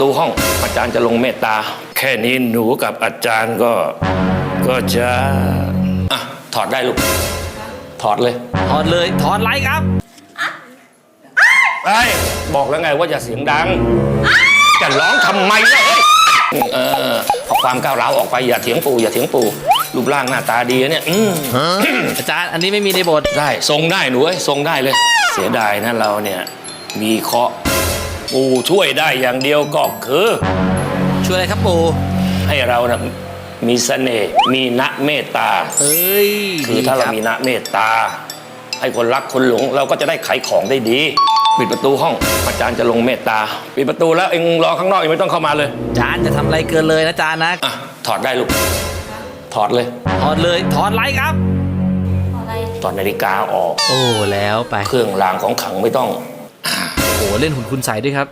ตูห้องอาจารย์จะลงเมตตา แค่นี้หนูกับอาจารย์ก็ ก็จะอะถอดได้ลูก ถอดเลยถอดเลยถอดไลค์ครับ ไอ้ยบอกแล้วไงว่าอย่าเสียงดัง จะร้องทำไมล่ะเอ้ยเออเอาความก้าวร้าวออกไปอย่าเถียงปู่อย่าเถียงปู่รูปร่างหน้าตาดีนะเนี่ยอืม อาจารย์อันนี้ไม่มีในบทได้ทรงได้หนูเอ้ยทรงได้เลย เสียดายนะเราเนี่ย มีเคราะห์ ปู่ช่วยได้อย่างเดียวก็คือ ช่วยอะไรครับปู่ให้เรานะมีเสน่ห์มีนะเมตตาเอ้ยคือถ้าเรามีนะเมตตา ให้คนรักคนหลงเราก็จะได้ขายของได้ดี ปิดประตูห้องอาจารย์จะลงเมตตา ปิดประตูแล้วเองรอข้างนอกเองไม่ต้องเข้ามาเลยอาจารย์จะทำอะไรเกินเลยนะอาจารย์นะอะถอดได้ลูก ถอดเลย ถอดเลยถอดไลค์ครับอะไรถอดนาฬิกาออก โอ้แล้วไป เครื่องรางของขลังไม่ต้อง โอ้โหเล่นหุ่นคุณใสด้วยครับ